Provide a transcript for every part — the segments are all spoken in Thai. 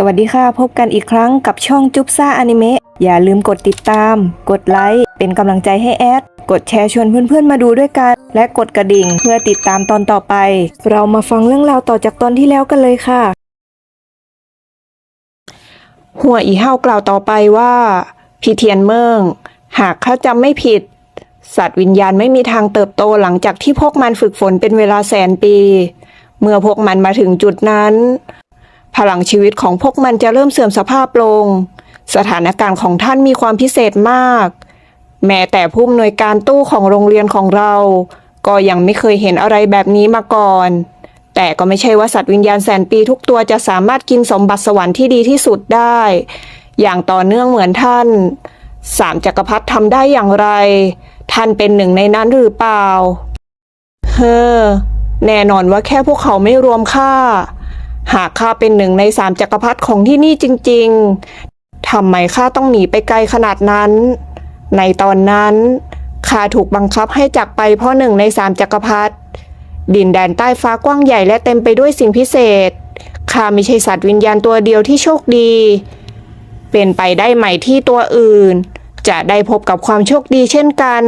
สวัสดีค่ะ พบกันอีกครั้งกับช่องจุ๊บซ่าอนิเมะอย่าลืมกดติดตาม กดไลค์เป็นกำลังใจให้แอด กดแชร์ชวนเพื่อนๆมาดูด้วยกัน และกดกระดิ่งเพื่อติดตามตอนต่อไป เรามาฟังเรื่องราวต่อจากตอนที่แล้วกันเลยค่ะ หัวอีเฮากล่าวต่อไปว่าพี่เทียนเมิงหากข้าจำไม่ผิด สัตว์วิญญาณไม่มีทางเติบโตหลังจากที่พวกมันฝึกฝนเป็นเวลาแสนปี เมื่อพวกมันมาถึงจุดนั้น พลังชีวิตของพวกมันจะเริ่มเสื่อมสภาพลง สถานการณ์ของท่านมีความพิเศษมาก แม้แต่ผู้อำนวยการตู้ของโรงเรียนของเรา ก็ยังไม่เคยเห็นอะไรแบบนี้มาก่อน แต่ก็ไม่ใช่ว่าสัตว์วิญญาณแสนปีทุกตัวจะสามารถกินสมบัติสวรรค์ที่ดีที่สุดได้ อย่างต่อเนื่องเหมือนท่าน สามจักรพรรดิทำได้อย่างไร ท่านเป็นหนึ่งในนั้นหรือเปล่า เฮ้อ แน่นอนว่าแค่พวกเขาไม่รวมข้า หากข้าเป็นหนึ่งในสามจักรพรรดิของที่นี่จริง ๆ ทำไมข้าต้องหนีไปไกลขนาดนั้น ในตอนนั้นข้าถูกบังคับให้จากไปเพราะหนึ่งในสามจักรพรรดิ ดินแดนใต้ฟ้ากว้างใหญ่และเต็มไปด้วยสิ่งพิเศษ ข้าไม่ใช่สัตว์วิญญาณตัวเดียวที่โชคดี เป็นไปได้ไหมที่ตัวอื่น จะได้พบกับความโชคดีเช่นกัน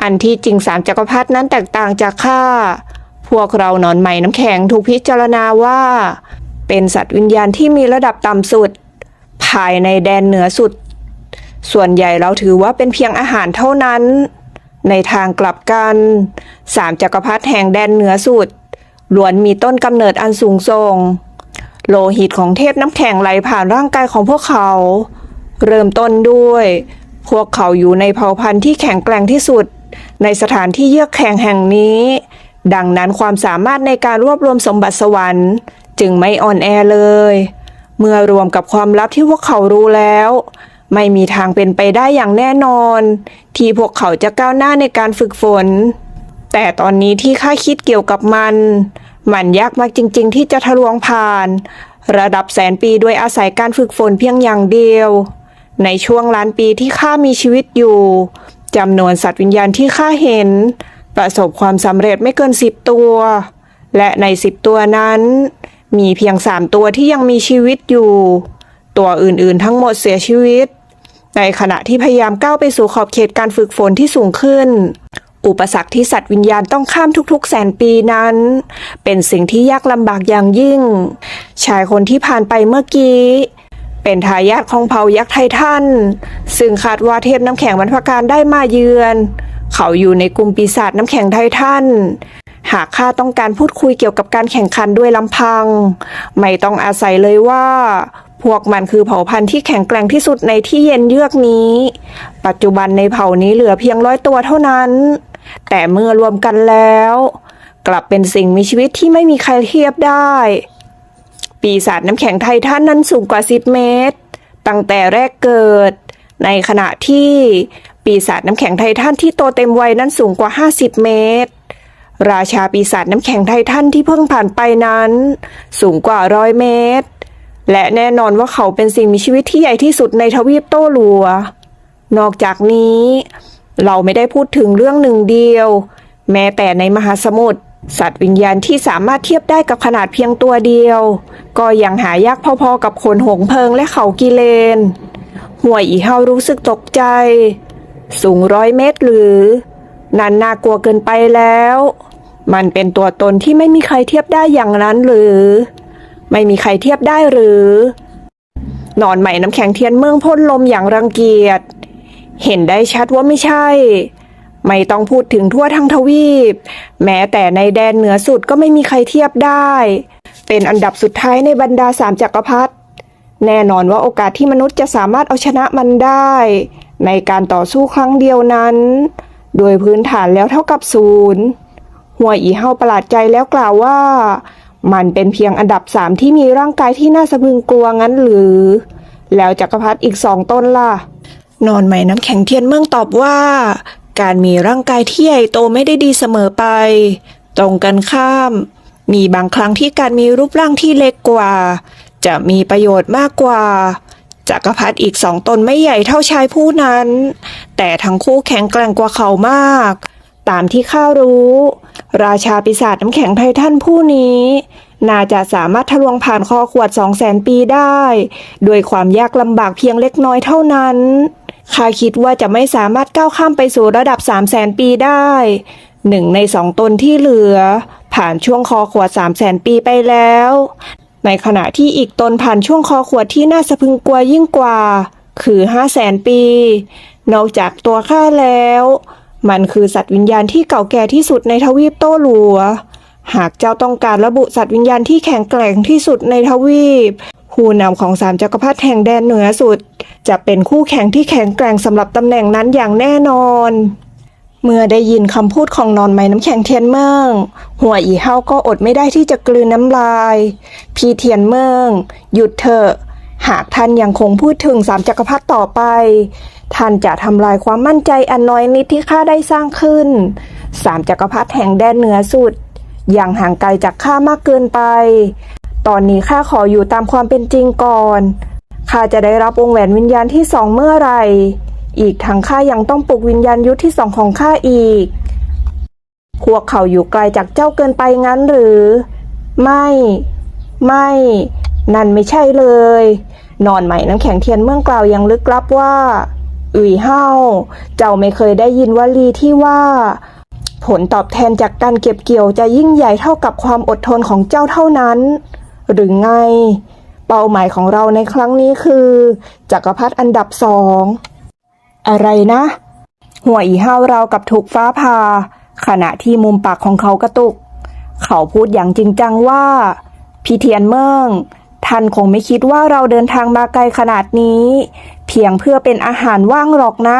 อันที่จริงสามจักรพรรดินั้นแตกต่างจากข้า พวกเรานอนใหม่น้ำแข็งถูกพิจารณาว่า เป็นสัตว์วิญญาณที่มีระดับต่ำสุด ภายในแดนเหนือสุด ส่วนใหญ่เราถือว่าเป็นเพียงอาหารเท่านั้น ในทางกลับกันสามจักรพรรดิแห่งแดนเหนือสุดล้วนมีต้นกำเนิดอันสูงส่ง โลหิตของเทพน้ำแข็งไหลผ่านร่างกายของพวกเขา เริ่มต้นด้วย พวกเขาอยู่ในเผ่าพันธุ์ที่แข็งแกร่งที่สุด ในสถานที่เยือกแข็งแห่งนี้ ดังนั้นความสามารถในการรวบรวมสมบัติสวรรค์ จึงไม่อ่อนแอเลย เมื่อรวมกับความลับที่พวกเขารู้แล้ว ไม่มีทางเป็นไปได้อย่างแน่นอน ที่พวกเขาจะก้าวหน้าในการฝึกฝน แต่ตอนนี้ที่ข้าคิดเกี่ยวกับมัน มันยากมากจริง ๆ ที่จะทะลวงผ่าน ระดับแสนปีโดยอาศัยการฝึกฝนเพียงอย่างเดียว ในช่วงล้านปีที่ข้ามีชีวิตอยู่จำนวนสัตว์วิญญาณที่ข้าเห็น ประสบความสำเร็จไม่เกินสิบตัว และในสิบตัวนั้น มีเพียงสามตัวที่ยังมีชีวิตอยู่ ตัวอื่นๆ ทั้งหมดเสียชีวิต ในขณะที่พยายามก้าวไปสู่ขอบเขตการฝึกฝนที่สูงขึ้น อุปสรรคที่สัตว์วิญญาณต้องข้ามทุกๆ แสนปีนั้น เป็นสิ่งที่ยากลำบากอย่างยิ่ง ชายคนที่ผ่านไปเมื่อกี้เป็นทายาทของเผ่ายักษ์ไททัน ซึ่งคาดว่าเทพน้ำแข็งบรรพการได้มาเยือน เขาอยู่ในกลุ่มปีศาจน้ำแข็งไททันหากข้าต้องการพูดคุยเกี่ยวกับการแข่งขันด้วยลำพัง ไม่ต้องอาศัยเลยว่า พวกมันคือเผ่าพันธุ์ที่แข็งแกร่งที่สุดในที่เย็นเยือกนี้ ปัจจุบันในเผ่านี้เหลือเพียงร้อยตัวเท่านั้น แต่เมื่อรวมกันแล้ว กลับเป็นสิ่งมีชีวิตที่ไม่มีใครเทียบได้ ปีศาจน้ำแข็งไททันนั้นสูงกว่า10เมตร ตั้งแต่แรกเกิด ในขณะที่ ปีศาจน้ำแข็งไททันที่โตเต็มวัยนั้นสูงกว่า 50 เมตร ราชาปีศาจน้ำแข็งไททันที่เพิ่งผ่านไปนั้น สูงกว่าร้อยเมตร และแน่นอนว่าเขาเป็นสิ่งมีชีวิตที่ใหญ่ที่สุดในทวีปโตลัวนอกจากนี้ เราไม่ได้พูดถึงเรื่องหนึ่งเดียว แม้แต่ในมหาสมุทรสัตว์วิญญาณที่สามารถเทียบได้กับขนาดเพียงตัวเดียว ก็ยังหายากพอๆกับคนหงเพลิงและเขากิเลนห่วยอีเฮารู้สึกตกใจ สูงร้อยเมตรหรือ นั่นน่ากลัวเกินไปแล้ว มันเป็นตัวตนที่ไม่มีใครเทียบได้อย่างนั้นหรือ ไม่มีใครเทียบได้หรือ นอนใหม่น้ำแข็งเทียนเมืองพ่นลมอย่างรังเกียจ เห็นได้ชัดว่าไม่ใช่ ไม่ต้องพูดถึงทั่วทั้งทวีป แม้แต่ในแดนเหนือสุดก็ไม่มีใครเทียบได้ เป็นอันดับสุดท้ายในบรรดาสามจักรพรรดิแน่นอนว่าโอกาสที่มนุษย์จะสามารถเอาชนะมันได้ ในการต่อสู้ครั้งเดียวนั้น โดยพื้นฐานแล้วเท่ากับศูนย์หัวอีเฮาประหลาดใจแล้วกล่าวว่า มันเป็นเพียงอันดับสามที่มีร่างกายที่น่าสะพรึงกลัวงั้นหรือ แล้วจักรพรรดิอีกสองตนล่ะ นอนใหม่น้ำแข็งเทียนเมืองตอบว่า การมีร่างกายที่ใหญ่โตไม่ได้ดีเสมอไป ตรงกันข้าม มีบางครั้งที่การมีรูปร่างที่เล็กกว่า จะมีประโยชน์มากกว่า จักรพรรดิอีกสองตนไม่ใหญ่เท่าชายผู้นั้น แต่ทั้งคู่แข็งแกร่งกว่าเขามาก ตามที่ข้ารู้ ราชาปีศาจน้ำแข็งไททันผู้นี้ น่าจะสามารถทะลวงผ่านคอขวดสองแสนปีได้โดยความยากลำบากเพียงเล็กน้อยเท่านั้นข้าคิดว่าจะไม่สามารถก้าวข้ามไปสู่ระดับสามแสนปีได้หนึ่งในสองตนที่เหลือ ผ่านช่วงคอขวดสามแสนปีไปแล้ว ในขณะที่อีกตนผ่านช่วงคอขวดที่น่าสะพึงกลัวยิ่งกว่า คือห้าแสนปี นอกจากตัวข้าแล้ว มันคือสัตว์วิญญาณที่เก่าแก่ที่สุดในทวีปโต้หลัว หากเจ้าต้องการระบุสัตว์วิญญาณที่แข็งแกร่งที่สุดในทวีป ผู้นำของสามจักรพรรดิแห่งแดนเหนือสุด จะเป็นคู่แข่งที่แข็งแกร่งสำหรับตำแหน่งนั้นอย่างแน่นอน เมื่อได้ยินคำพูดของนอนไม้น้ำแข็งเทียนเมือง หัวอีเฮาก็อดไม่ได้ที่จะกลืนน้ำลาย พี่เทียนเมือง หยุดเถอะ หากท่านยังคงพูดถึงสามจักรพรรดิต่อไป ท่านจะทำลายความมั่นใจอันน้อยนิดที่ข้าได้สร้างขึ้น สามจักรพรรดิแห่งแดนเหนือสุด อย่างห่างไกลจากข้ามากเกินไป ตอนนี้ข้าขออยู่ตามความเป็นจริงก่อน ข้าจะได้รับวงแหวนวิญญาณที่สองเมื่อไหร่ อีกทั้งข้ายังต้องปลุกวิญญาณยุทธที่สองของข้าอีก พวกเขาอยู่ไกลจากเจ้าเกินไปงั้นหรือ ไม่ ไม่ นั่นไม่ใช่เลย นอนใหม่น้ำแข็งเทียนเมืองกล่าวยังลึกลับว่าอุ๋ยเฮาเจ้าไม่เคยได้ยินวลีที่ว่า ผลตอบแทนจากการเก็บเกี่ยวจะยิ่งใหญ่เท่ากับความอดทนของเจ้าเท่านั้น หรือไง เป้าหมายของเราในครั้งนี้คือจักรพรรดิอันดับสอง อะไรนะ หัวอีห้าวเรากับถูกฟ้าผ่าขณะที่มุมปากของเขากระตุก เขาพูดอย่างจริงจังว่าพี่เทียนเมืองท่านคงไม่คิดว่าเราเดินทางมาไกลขนาดนี้ เพียงเพื่อเป็นอาหารว่างหรอกนะ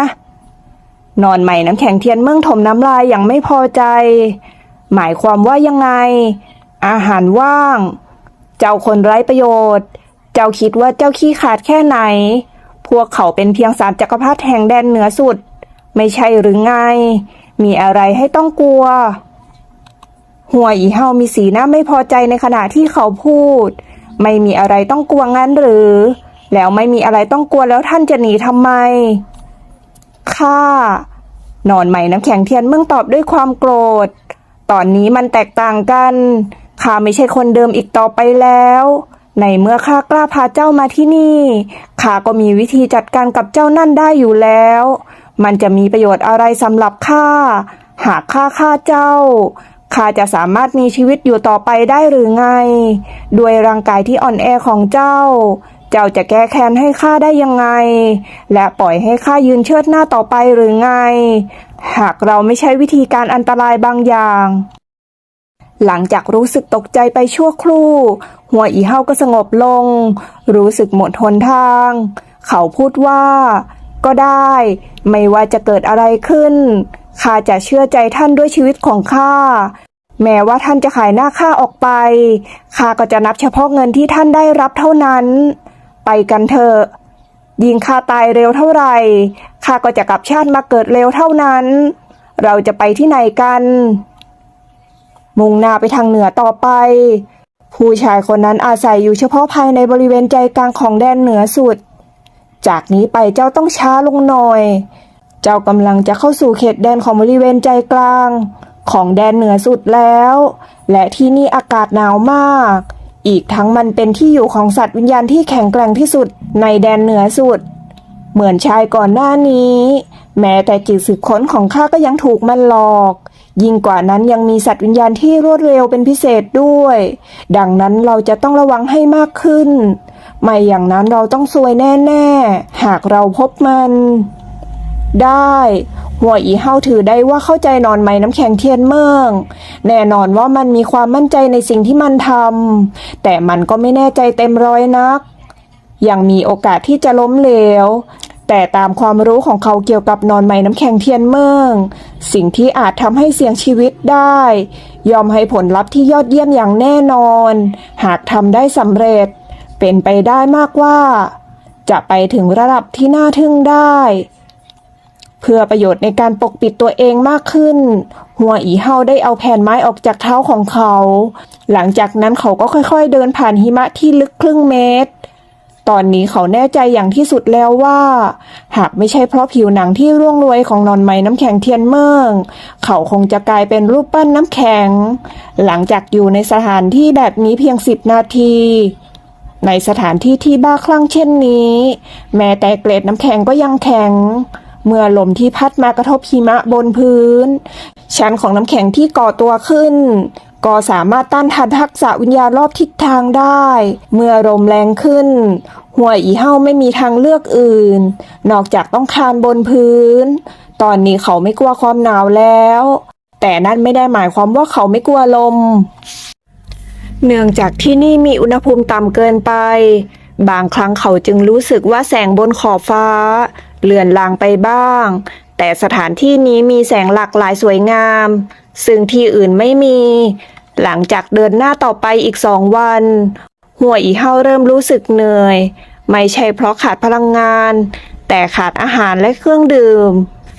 นอนใหม่น้ำแข็งเทียนเมืองถมน้ำลายอย่างไม่พอใจ หมายความว่ายังไง อาหารว่าง เจ้าคนไร้ประโยชน์ เจ้าคิดว่าเจ้าขี้ขาดแค่ไหน วกเขาเป็นเพียงสามจักรพรรดิแห่งแดนเหนือสุด ไม่ใช่หรือไง มีอะไรให้ต้องกลัว หัวอีเฮามีสีหน้าไม่พอใจในขณะที่เขาพูด ไม่มีอะไรต้องกลัวงั้นหรือ แล้วไม่มีอะไรต้องกลัวแล้วท่านจะหนีทำไมข้านอนใหม่น้ำแข็งเทียนเมืองตอบด้วยความโกรธ ตอนนี้มันแตกต่างกันข้าไม่ใช่คนเดิมอีกต่อไปแล้ว ในเมื่อข้ากล้าพาเจ้ามาที่นี่ข้าก็มีวิธีจัดการกับเจ้านั่นได้อยู่แล้ว มันจะมีประโยชน์อะไรสำหรับข้า หากข้าฆ่าเจ้าข้าจะสามารถมีชีวิตอยู่ต่อไปได้หรือไง ด้วยร่างกายที่อ่อนแอของเจ้า เจ้าจะแก้แค้นให้ข้าได้ยังไง และปล่อยให้ข้ายืนเชิดหน้าต่อไปหรือไง หากเราไม่ใช้วิธีการอันตรายบางอย่าง หลังจากรู้สึกตกใจไปชั่วครู่ หัวอีเฮาก็สงบลง รู้สึกหมดหนทาง เขาพูดว่า ก็ได้ ไม่ว่าจะเกิดอะไรขึ้นข้าจะเชื่อใจท่านด้วยชีวิตของข้าแม้ว่าท่านจะขายหน้าข้าออกไปข้าก็จะนับเฉพาะเงินที่ท่านได้รับเท่านั้น ไปกันเถอะยิงข้าตายเร็วเท่าไหร่ข้าก็จะกลับชาติมาเกิดเร็วเท่านั้น เราจะไปที่ไหนกัน มุ่งหน้าไปทางเหนือต่อไป ผู้ชายคนนั้นอาศัยอยู่เฉพาะภายในบริเวณใจกลางของแดนเหนือสุด จากนี้ไปเจ้าต้องช้าลงหน่อย เจ้ากำลังจะเข้าสู่เขตแดนของบริเวณใจกลาง ของแดนเหนือสุดแล้ว และที่นี่อากาศหนาวมาก อีกทั้งมันเป็นที่อยู่ของสัตว์วิญญาณที่แข็งแกร่งที่สุดในแดนเหนือสุด เหมือนชายก่อนหน้านี้ แม้แต่จิตสืบค้นของข้าก็ยังถูกมันหลอก ยิ่งกว่านั้นยังมีสัตว์วิญญาณที่รวดเร็วเป็นพิเศษด้วย ดังนั้นเราจะต้องระวังให้มากขึ้น ไม่อย่างนั้นเราต้องซวยแน่ๆ หากเราพบมัน ได้ หัวอีเฮาถือได้ว่าเข้าใจนอนไหมน้ำแข็งเทียนเมือง แน่นอนว่ามันมีความมั่นใจในสิ่งที่มันทำแต่มันก็ไม่แน่ใจเต็มร้อยนักยังมีโอกาสที่จะล้มเหลว แต่ตามความรู้ของเขาเกี่ยวกับนอนไหมน้ำแข็งเทียนเมือง สิ่งที่อาจทำให้เสี่ยงชีวิตได้ ยอมให้ผลลัพธ์ที่ยอดเยี่ยมอย่างแน่นอน หากทำได้สำเร็จ เป็นไปได้มากว่า จะไปถึงระดับที่น่าทึ่งได้ เพื่อประโยชน์ในการปกปิดตัวเองมากขึ้น หัวอีเฮาได้เอาแผ่นไม้ออกจากเท้าของเขา หลังจากนั้นเขาก็ค่อยๆ เดินผ่านหิมะที่ลึกครึ่งเมตร ตอนนี้เขาแน่ใจอย่างที่สุดแล้วว่า หากไม่ใช่เพราะผิวหนังที่ร่วงโรยของนอนไม้น้ำแข็งเทียนเมืองเขาคงจะกลายเป็นรูปปั้นน้ำแข็ง หลังจากอยู่ในสถานที่แบบนี้เพียงสิบนาที ในสถานที่ที่บ้าคลั่งเช่นนี้ แม้แต่เกล็ดน้ำแข็งก็ยังแข็ง เมื่อลมที่พัดมากระทบหิมะบนพื้น ชั้นของน้ำแข็งที่ก่อตัวขึ้น ก็สามารถต้านทานทักษะวิญญาณรอบทิศทางได้ เมื่อลมแรงขึ้น หัวอีเฮาไม่มีทางเลือกอื่น นอกจากต้องคานบนพื้น ตอนนี้เขาไม่กลัวความหนาวแล้ว แต่นั่นไม่ได้หมายความว่าเขาไม่กลัวลม เนื่องจากที่นี่มีอุณหภูมิต่ำเกินไป บางครั้งเขาจึงรู้สึกว่าแสงบนขอบฟ้า เลือนลางไปบ้าง แต่สถานที่นี้มีแสงหลากหลายสวยงาม ซึ่งที่อื่นไม่มี หลังจากเดินหน้าต่อไปอีกสองวัน หัวอีเฮาเริ่มรู้สึกเหนื่อย ไม่ใช่เพราะขาดพลังงาน แต่ขาดอาหารและเครื่องดื่ม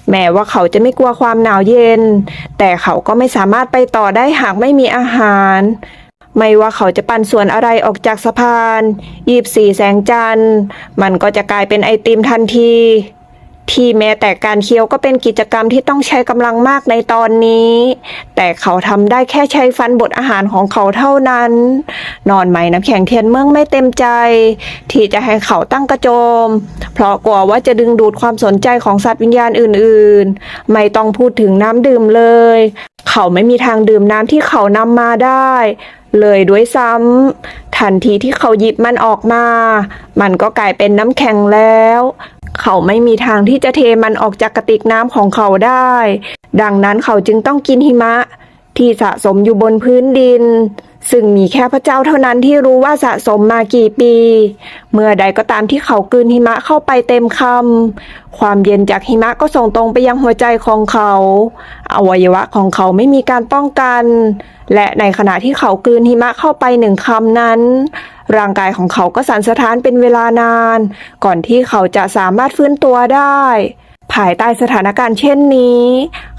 แม้ว่าเขาจะไม่กลัวความหนาวเย็น แต่เขาก็ไม่สามารถไปต่อได้หากไม่มีอาหาร ไม่ว่าเขาจะปั่นส่วนอะไรออกจากสะพานยีบสี่แสงจันทร์ มันก็จะกลายเป็นไอติมทันที ที่แม้แต่การเคี้ยวก็เป็นกิจกรรมที่ต้องใช้กำลังมากในตอนนี้ แต่เขาทำได้แค่ใช้ฟันบดอาหารของเขาเท่านั้น นอนไหมน้ำแข็งเทียนเมืองไม่เต็มใจ ที่จะให้เขาตั้งกระโจม เพราะกลัวว่าจะดึงดูดความสนใจของสัตว์วิญญาณอื่นๆ ไม่ต้องพูดถึงน้ำดื่มเลย เขาไม่มีทางดื่มน้ำที่เขานำมาได้เลยด้วยซ้ำทันทีที่เขาหยิบมันออกมา มันก็กลายเป็นน้ำแข็งแล้ว เขาไม่มีทางที่จะเทมันออกจากกระติกน้ำของเขาได้ ดังนั้นเขาจึงต้องกินหิมะ ที่สะสมอยู่บนพื้นดิน ซึ่งมีแค่พระเจ้าเท่านั้นที่รู้ว่าสะสมมากี่ปี เมื่อใดก็ตามที่เขากืนหิมะเข้าไปเต็มคำความเย็นจากหิมะก็ส่งตรงไปยังหัวใจของเขา อวัยวะของเขาไม่มีการป้องกัน และในขณะที่เขากืนหิมะเข้าไปหนึ่งคำนั้น ร่างกายของเขาก็สั่นสะท้านเป็นเวลานาน ก่อนที่เขาจะสามารถฟื้นตัวได้ ภายใต้สถานการณ์เช่นนี้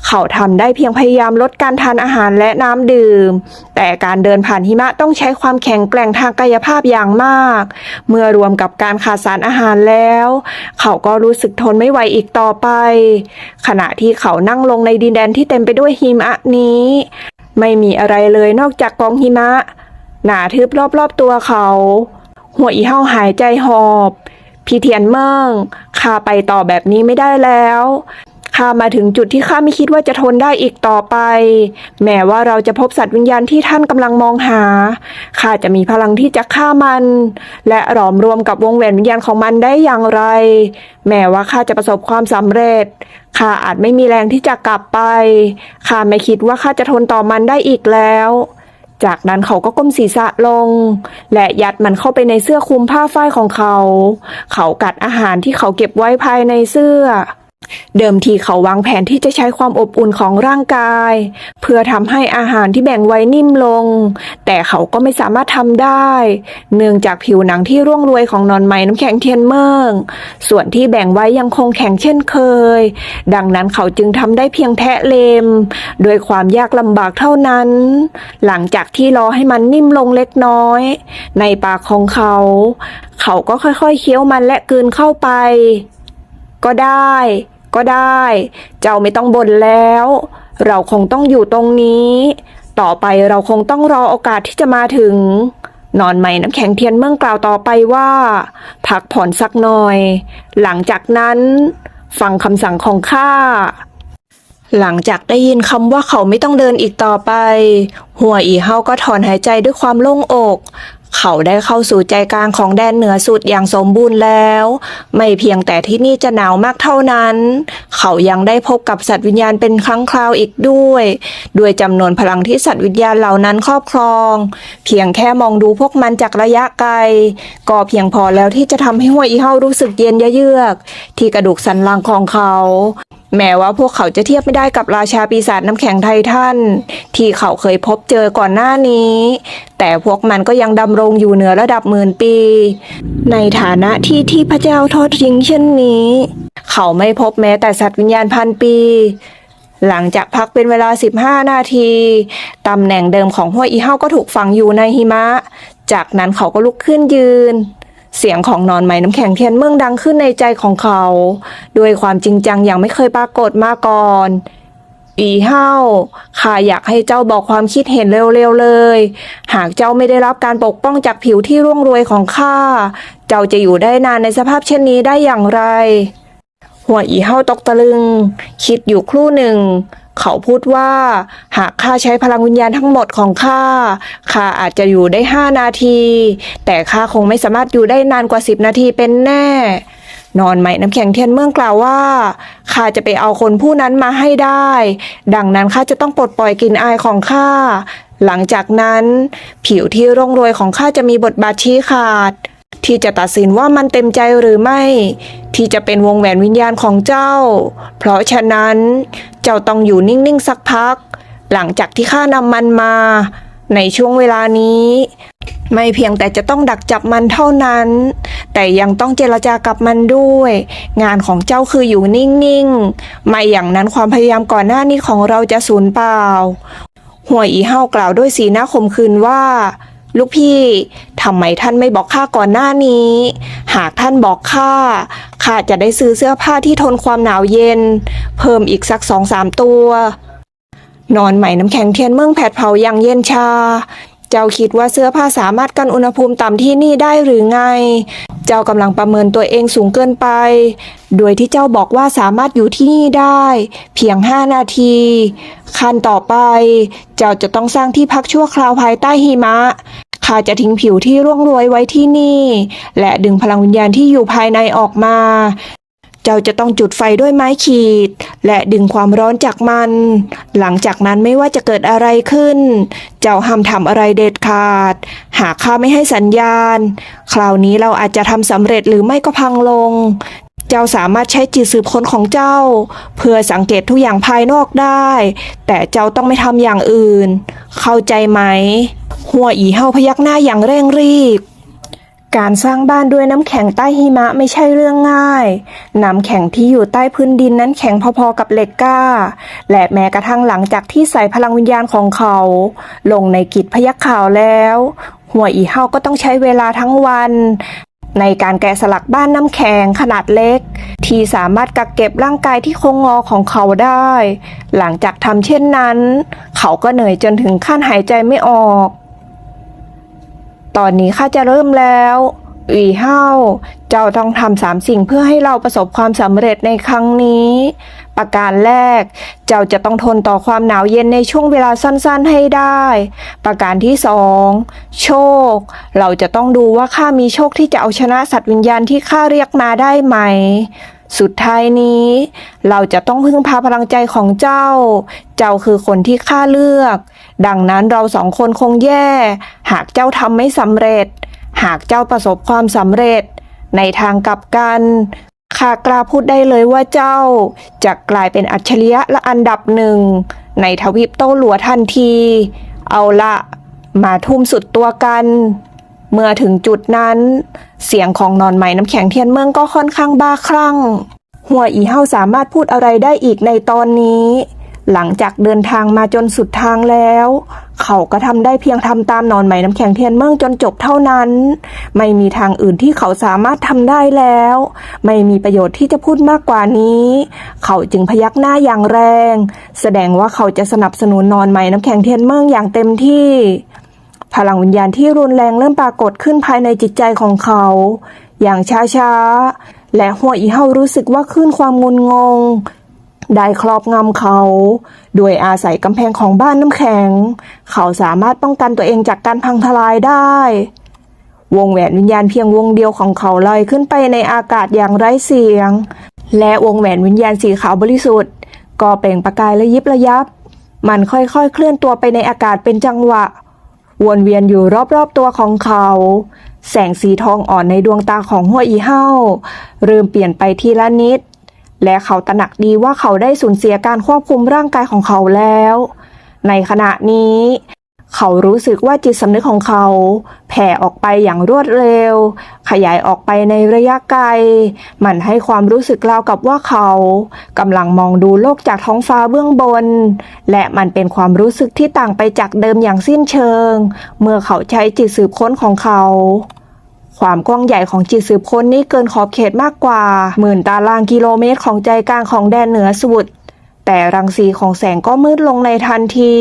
เขาทำได้เพียงพยายามลดการทานอาหารและน้ำดื่ม แต่การเดินผ่านหิมะต้องใช้ความแข็งแกร่งทางกายภาพอย่างมาก เมื่อรวมกับการขาดสารอาหารแล้ว เขาก็รู้สึกทนไม่ไหวอีกต่อไป ขณะที่เขานั่งลงในดินแดนที่เต็มไปด้วยหิมะนี้ ไม่มีอะไรเลยนอกจากกองหิมะ หนาทึบรอบๆตัวเขา หัวอีเฮาหายใจหอบ พี่เทียนเมิงข้าไปต่อแบบนี้ไม่ได้แล้วข้ามาถึงจุดที่ข้าไม่คิดว่าจะทนได้อีกต่อไป แม้ว่าเราจะพบสัตว์วิญญาณที่ท่านกำลังมองหา ข้าจะมีพลังที่จะฆ่ามัน และหลอมรวมกับวงแหวนวิญญาณของมันได้อย่างไร แม้ว่าข้าจะประสบความสำเร็จ ข้าอาจไม่มีแรงที่จะกลับไป ข้าไม่คิดว่าข้าจะทนต่อมันได้อีกแล้ว จากนั้นเขาก็ก้มศีรษะลง และยัดมันเข้าไปในเสื้อคลุมผ้าฝ้ายของเขา เขากัดอาหารที่เขาเก็บไว้ภายในเสื้อ เดิมทีเขาวางแผนที่จะใช้ความอบอุ่นของร่างกาย เพื่อทำให้อาหารที่แบ่งไว้นิ่มลง แต่เขาก็ไม่สามารถทำได้ เนื่องจากผิวหนังที่ร่วงโรยของนอนไม้น้ำแข็งเทียนเมืองส่วนที่แบ่งไว้ยังคงแข็งเช่นเคย ดังนั้นเขาจึงทำได้เพียงแทะเลมโดยความยากลำบากเท่านั้น หลังจากที่รอให้มันนิ่มลงเล็กน้อย ในปากของเขา เขาก็ค่อยๆเคี้ยวมันและกลืนเข้าไป ก็ได้ ก็ได้ เจ้าไม่ต้องบ่นแล้ว เราคงต้องอยู่ตรงนี้ ต่อไปเราคงต้องรอโอกาสที่จะมาถึง นอนไหม่น้ำแข็งเทียนเมืองกล่าวต่อไปว่า พักผ่อนสักหน่อย หลังจากนั้น ฟังคำสั่งของข้าหลังจากได้ยินคำว่าเขาไม่ต้องเดินอีกต่อไป หัวอีเฮาก็ถอนหายใจด้วยความโล่งอก เขาได้เข้าสู่ใจกลางของแดนเหนือสุดอย่างสมบูรณ์แล้ว ไม่เพียงแต่ที่นี่จะหนาวมากเท่านั้น เขายังได้พบกับสัตว์วิญญาณเป็นครั้งคราวอีกด้วย ด้วยจำนวนพลังที่สัตว์วิญญาณเหล่านั้นครอบครอง เพียงแค่มองดูพวกมันจากระยะไกล ก็เพียงพอแล้วที่จะทำให้หัวอีเฮารู้สึกเย็นเยือก ที่กระดูกสันหลังของเขาแม้ว่าพวกเขาจะเทียบไม่ได้กับราชาปีศาจน้ำแข็งไททันที่เขาเคยพบเจอก่อนหน้านี้ แต่พวกมันก็ยังดำรงอยู่เหนือระดับหมื่นปี ในฐานะที่ที่พระเจ้าทอดทิ้งเช่นนี้ เขาไม่พบแม้แต่สัตว์วิญญาณพันปี หลังจากพักเป็นเวลา 15 นาทีตำแหน่งเดิมของห้วยอีเฮาก็ถูกฝังอยู่ในหิมะ จากนั้นเขาก็ลุกขึ้นยืน เสียงของนอนไหมน้ำแข็งเทียนเมืองดังขึ้นในใจของเขา ด้วยความจริงจังอย่างไม่เคยปรากฏมาก่อนอีเฮ้าข้าอยากให้เจ้าบอกความคิดเห็นเร็วๆเลย หากเจ้าไม่ได้รับการปกป้องจากผิวที่ร่วงรวยของข้า เจ้าจะอยู่ได้นานในสภาพเช่นนี้ได้อย่างไร หัวอีเฮาตกตะลึง คิดอยู่ครู่หนึ่ง เขาพูดว่า หากข้าใช้พลังวิญญาณทั้งหมดของข้าข้าอาจจะอยู่ได้ห้านาที แต่ข้าคงไม่สามารถอยู่ได้นานกว่าสิบนาทีเป็นแน่ นอนไหมน้ำแข็งเทียนเมืองกล่าวว่าข้าจะไปเอาคนผู้นั้นมาให้ได้ ดังนั้นข้าจะต้องปลดปล่อยกลิ่นอายของข้าหลังจากนั้นผิวที่ร่องรวยของข้าจะมีบทบาทชี้ขาด ที่จะตัดสินว่ามันเต็มใจหรือไม่ ที่จะเป็นวงแหวนวิญญาณของเจ้า เพราะฉะนั้น เจ้าต้องอยู่นิ่งๆสักพัก หลังจากที่ข้านำมันมา ในช่วงเวลานี้ ไม่เพียงแต่จะต้องดักจับมันเท่านั้น แต่ยังต้องเจรจากับมันด้วย งานของเจ้าคืออยู่นิ่งๆ ไม่อย่างนั้นความพยายามก่อนหน้านี้ของเราจะสูญเปล่า หัวอีเฮากล่าวด้วยสีหน้าขมขื่นว่า ลูกพี่ทำไมท่านไม่บอกข้าก่อนหน้านี้ หากท่านบอกข้าข้าจะได้ซื้อเสื้อผ้าที่ทนความหนาวเย็น เพิ่มอีกสักสองสามตัว นอนใหม่น้ำแข็งเทียนเมืองแผดเผาอย่างเย็นชา เจ้าคิดว่าเสื้อผ้าสามารถกันอุณหภูมิต่ำที่นี่ได้หรือไง เจ้ากำลังประเมินตัวเองสูงเกินไป โดยที่เจ้าบอกว่าสามารถอยู่ที่นี่ได้ เพียงห้านาทีขั้นต่อไป เจ้าจะต้องสร้างที่พักชั่วคราวภายใต้หิมะ ข้าจะทิ้งผิวที่ร่วงโรยไว้ที่นี่ และดึงพลังวิญญาณที่อยู่ภายในออกมา เจ้าจะต้องจุดไฟด้วยไม้ขีด และดึงความร้อนจากมัน หลังจากนั้นไม่ว่าจะเกิดอะไรขึ้น เจ้าห้ามทำอะไรเด็ดขาด หากข้าไม่ให้สัญญาณ คราวนี้เราอาจจะทำสำเร็จหรือไม่ก็พังลงเจ้าสามารถใช้จิตสืบค้นของเจ้า เพื่อสังเกตทุกอย่างภายนอกได้ แต่เจ้าต้องไม่ทำอย่างอื่น เข้าใจไหม หัวอีเฮาพยักหน้าอย่างเร่งรีบ การสร้างบ้านด้วยน้ำแข็งใต้หิมะไม่ใช่เรื่องง่าย น้ำแข็งที่อยู่ใต้พื้นดินนั้นแข็งพอๆกับเหล็กกล้า และแม้กระทั่งหลังจากที่ใส่พลังวิญญาณของเขา ลงในกิจพยักข่าวแล้ว หัวอีเฮาก็ต้องใช้เวลาทั้งวันในการแกะสลักบ้านน้ำแข็งขนาดเล็ก ที่สามารถกักเก็บร่างกายที่โค้งงอของเขาได้ หลังจากทำเช่นนั้น เขาก็เหนื่อยจนถึงขั้นหายใจไม่ออก ตอนนี้ข้าจะเริ่มแล้วอีเฮาเจ้าต้องทำสามสิ่งเพื่อให้เราประสบความสำเร็จในครั้งนี้ ประการแรก เจ้าจะต้องทนต่อความหนาวเย็นในช่วงเวลาสั้นๆให้ได้ ประการที่สองโชค เราจะต้องดูว่าข้ามีโชคที่จะเอาชนะสัตว์วิญญาณที่ข้าเรียกมาได้ไหม สุดท้ายนี้ เราจะต้องพึ่งพาพลังใจของเจ้า เจ้าคือคนที่ข้าเลือก ดังนั้นเราสองคนคงแย่ หากเจ้าทำไม่สำเร็จ หากเจ้าประสบความสำเร็จ ในทางกลับกันข้ากล้าพูดได้เลยว่าเจ้า จะกลายเป็นอัจฉริยะละอันดับหนึ่ง ในทวีปโต้หลัวทันที เอาละมาทุ่มสุดตัวกัน เมื่อถึงจุดนั้น เสียงของนอนไหมน้ำแข็งเทียนเมืองก็ค่อนข้างบ้าคลั่ง หัวอีเฮาสามารถพูดอะไรได้อีกในตอนนี้ หลังจากเดินทางมาจนสุดทางแล้ว เขาก็ทำได้เพียงทำตามนอนไหมน้ำแข็งเทียนเมืองจนจบเท่านั้น ไม่มีทางอื่นที่เขาสามารถทำได้แล้ว ไม่มีประโยชน์ที่จะพูดมากกว่านี้ เขาจึงพยักหน้าอย่างแรง แสดงว่าเขาจะสนับสนุนนอนไหมน้ำแข็งเทียนเมืองอย่างเต็มที่ พลังวิญญาณที่รุนแรงเริ่มปรากฏขึ้นภายในจิตใจของเขา อย่างช้าๆและหัวอีเฮารู้สึกว่าคลื่นความงุนงง ได้ครอบงำเขา โดยอาศัยกำแพงของบ้านน้ำแข็ง เขาสามารถป้องกันตัวเองจากการพังทลายได้ วงแหวนวิญญาณเพียงวงเดียวของเขาลอยขึ้นไปในอากาศอย่างไร้เสียง และวงแหวนวิญญาณสีขาวบริสุทธิ์ ก็เปล่งประกายและยิบระยับ มันค่อยๆเคลื่อนตัวไปในอากาศเป็นจังหวะ วนเวียนอยู่รอบๆตัวของเขา แสงสีทองอ่อนในดวงตาของหัวอีเฮาเริ่มเปลี่ยนไปทีละนิด และเขาตระหนักดีว่าเขาได้สูญเสียการควบคุมร่างกายของเขาแล้ว ในขณะนี้ เขารู้สึกว่าจิตสำนึกของเขา แผ่ออกไปอย่างรวดเร็ว ขยายออกไปในระยะไกล มันให้ความรู้สึกราวกับว่าเขากำลังมองดูโลกจากท้องฟ้าเบื้องบน และมันเป็นความรู้สึกที่ต่างไปจากเดิมอย่างสิ้นเชิง เมื่อเขาใช้จิตสืบค้นของเขา ความกว้างใหญ่ของจิตสืบค้นนี่เกินขอบเขตมากกว่าหมื่นตารางกิโลเมตรของใจกลางของแดนเหนือสุด แต่รังสีของแสงก็มืดลงในทันที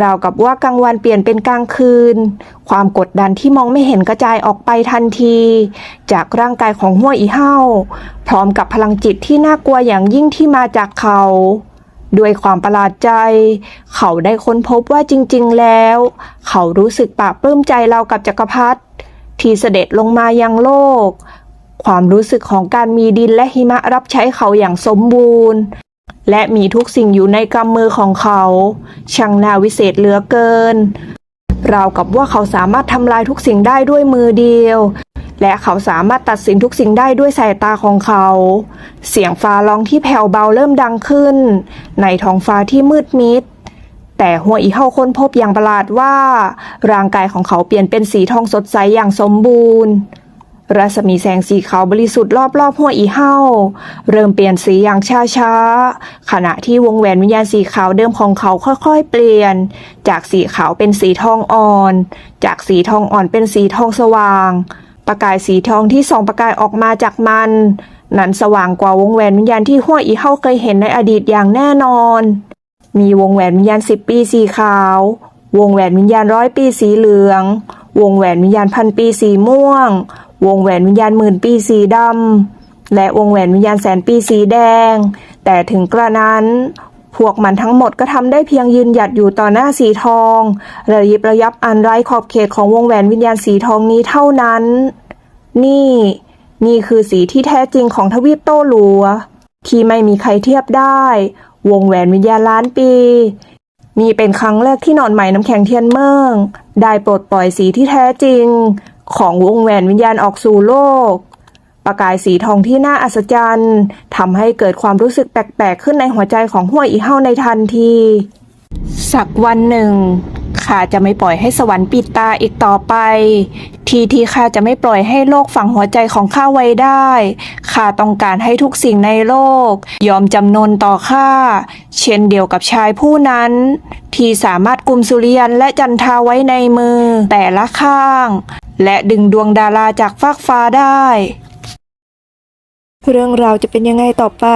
ราวกับว่ากลางวันเปลี่ยนเป็นกลางคืน ความกดดันที่มองไม่เห็นกระจายออกไปทันที จากร่างกายของห้วยอีเฮาพร้อมกับพลังจิตที่น่ากลัวอย่างยิ่งที่มาจากเขา ด้วยความประหลาดใจ เขาได้ค้นพบว่าจริงๆแล้ว เขารู้สึกปลาบปลื้มใจเรากับจักรพรรดิ ที่เสด็จลงมายังโลก ความรู้สึกของการมีดินและหิมะรับใช้เขาอย่างสมบูรณ์ และมีทุกสิ่งอยู่ในกำมือของเขา ช่างน่าวิเศษเหลือเกิน ราวกับว่าเขาสามารถทำลายทุกสิ่งได้ด้วยมือเดียว และเขาสามารถตัดสินทุกสิ่งได้ด้วยสายตาของเขา เสียงฟ้าร้องที่แผ่วเบาเริ่มดังขึ้น ในท้องฟ้าที่มืดมิด แต่หัวอีเฮาค้นพบอย่างประหลาดว่า ร่างกายของเขาเปลี่ยนเป็นสีทองสดใสอย่างสมบูรณ์ รัศมีแสงสีขาวบริสุทธิ์รอบๆหัวอีเฮาเริ่มเปลี่ยนสีอย่างช้าๆ ขณะที่วงแหวนวิญญาณสีขาวเดิมของเขาค่อยๆ เปลี่ยน จากสีขาวเป็นสีทองอ่อน จากสีทองอ่อนเป็นสีทองสว่าง ประกายสีทองที่ส่องประกายออกมาจากมันนั้นสว่างกว่าวงแหวนวิญญาณที่หัวอีเฮาเคยเห็นในอดีตอย่างแน่นอน มีวงแหวนวิญญาณสิบปีสีขาว วงแหวนวิญญาณร้อยปีสีเหลือง วงแหวนวิญญาณพันปีสีม่วง วงแหวนวิญญาณหมื่นปีสีดำ และวงแหวนวิญญาณแสนปีสีแดง แต่ถึงกระนั้น พวกมันทั้งหมดก็ทำได้เพียงยืนหยัดอยู่ต่อหน้าสีทอง ระยิบระยับอันไร้ขอบเขตของวงแหวนวิญญาณสีทองนี้เท่านั้น นี่ นี่คือสีที่แท้จริงของทวีปโต้หลัว ที่ไม่มีใครเทียบได้ วงแหวนวิญญาณล้านปี นี่เป็นครั้งแรกที่หนอนไหมน้ำแข็งเทียนเมืองได้ปลดปล่อยสีที่แท้จริง ของวงแหวนวิญญาณออกสู่โลก ประกายสีทองที่น่าอัศจรรย์ทำให้เกิดความรู้สึกแปลกๆขึ้นในหัวใจของห้วยอีเฮาในทันที สักวันหนึ่ง ข้าจะไม่ปล่อยให้สวรรค์ปิดตาอีกต่อไป ทีที่ข้าจะไม่ปล่อยให้โลกฝังหัวใจของข้าไว้ได้ข้าต้องการให้ทุกสิ่งในโลก ยอมจำนนต่อข้าเช่นเดียวกับชายผู้นั้น ที่สามารถกุมสุริยันและจันทาไว้ในมือ แต่ละข้าง และดึงดวงดาราจากฟากฟ้าได้เรื่องราวจะเป็นยังไงต่อไป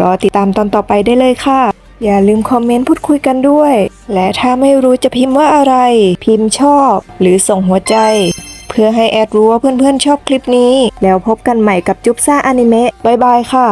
รอติดตามตอนต่อไปได้เลยค่ะ อย่าลืมคอมเมนต์พูดคุยกันด้วย และถ้าไม่รู้จะพิมพ์ว่าอะไร พิมพ์ชอบ หรือส่งหัวใจ เพื่อให้แอดรู้ว่าเพื่อนๆชอบคลิปนี้ แล้วพบกันใหม่กับจุ๊บซ่าอนิเมะบายบายค่ะ